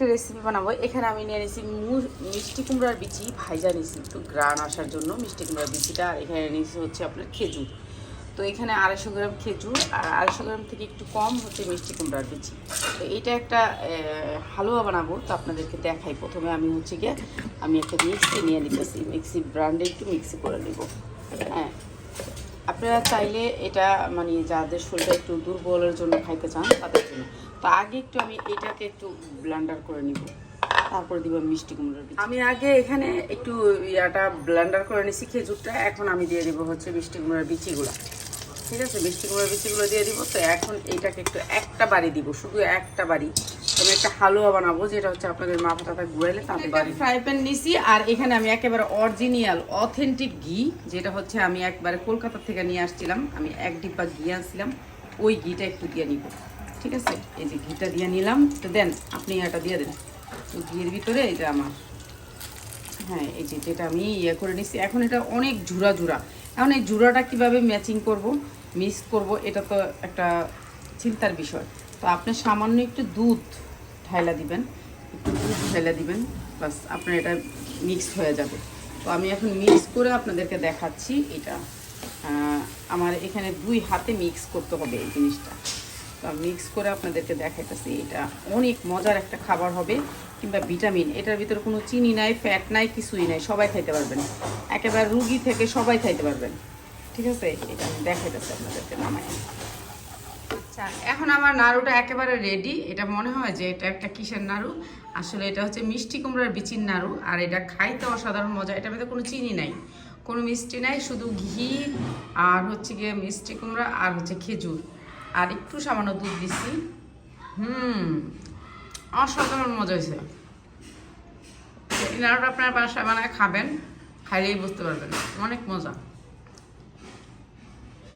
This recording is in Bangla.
একটা রেসিপি বানাবো। এখানে আমি নিয়ে নিয়েছি মিষ্টি কুমড়ার বিচি, ভাইজা নিয়েছি একটু গ্রান আসার জন্য মিষ্টি কুমড়ার বিচিটা, আর এখানে নিয়েছি হচ্ছে আপনার খেজুর। তো এখানে আড়াইশো গ্রাম খেজুর, আর আড়াইশো গ্রাম থেকে একটু কম হচ্ছে মিষ্টি কুমড়ার বিচি। তো এটা একটা হালুয়া বানাবো, তো আপনাদেরকে দেখাই। প্রথমে আমি হচ্ছে গিয়ে, আমি একটা মিক্সি নিয়ে নিতেছি। মিক্সি ব্র্যান্ডে একটু মিক্সি করে নেব। হ্যাঁ আপনারা চাইলে এটা মানে যাদের শরীরটা একটু দুর্বলের জন্য খাইতে চান, তাদের জন্য। তো আগে একটু আমি এটাকে একটু ব্লেন্ডার করে নিব। তারপর দিব মিষ্টি কুমড়োর আমি আগে এখানে একটু ইয়াটা ব্লেন্ডার করে নিছি খেজুরটা, এখন আমি দিয়ে দিব হচ্ছে মিষ্টি কুমড়োর বিচিগুলো ঠিক আছে? মিষ্টি কুমড়োর বিচিগুলো দিয়ে দিব, তো এখন এইটাকে একটু একটা বাড়ি দিব, শুধু একটা বাড়ি। আমি একটা হালুয়া বানাবো যেটা হচ্ছে আপনাদের মা পাতা গুড়াইলে তাতে বাড়ি ফ্রাই প্যান নিছি আর এখানে আমি একেবারে অরিজিনাল অথেন্টিক ঘি যেটা হচ্ছে আমি একবারে কলকাতা থেকে নিয়ে আসছিলাম। আমি এক ডিব্বা ঘি আনছিলাম ওই ঘিটা একটু দিয়ে নিব। ঠিক আছে? এই যে ঘিটা দিয়ে নিলাম। তো দেন আপনি এটা দিয়ে দেন। তো ঘিয়ের ভিতরে এটা আমার। হ্যাঁ এই যে যেটা আমি ইয়ে করে নিচ্ছি এখন এটা অনেক ঝুরা ঝুরা। এখন এই ঝুরাটা কীভাবে ম্যাচিং করব মিক্স করব এটা তো একটা চিন্তার বিষয়। তো আপনি সামান্য একটু দুধ ঢাইলা দিবেন, একটু দুধ ঢাইলা দিবেন বাস আপনার এটা মিক্স হয়ে যাবে। তো আমি এখন মিক্স করে আপনাদেরকে দেখাচ্ছি এটা। আমার এখানে দুই হাতে মিক্স করতে হবে এই জিনিসটা। তো মিক্স করে আপনাদেরকে দেখাইতেছি, এটা অনেক মজার একটা খাবার হবে, কিংবা ভিটামিন এটার ভিতরে কোনো চিনি নাই ফ্যাট নাই, কিছুই নাই, সবাই খাইতে পারবেন। একেবারে রুগী থেকে সবাই খাইতে পারবেন। ঠিক আছে? এটা আমি দেখাইতেছি আপনাদেরকে নামাই আচ্ছা এখন আমার নাড়ুটা একেবারে রেডি এটা মনে হয় যে এটা একটা কিসের নাড়ু? আসলে এটা হচ্ছে মিষ্টি কুমড়ার বিচির নাড়ু, আর এটা খাইতে অসাধারণ মজা। এটার মধ্যে কোনো চিনি নাই, কোনো মিষ্টি নাই, শুধু ঘি আর হচ্ছে গিয়ে মিষ্টি কুমড়া আর হচ্ছে খেজুর। আর একটু সামান্য দুধ দিছি হুম, অসাধারণ মজা হয়েছে। এই নাড়ুটা আপনার বাসায় বানায় খাবেন, খাইলেই বুঝতে পারবেন। অনেক মজা।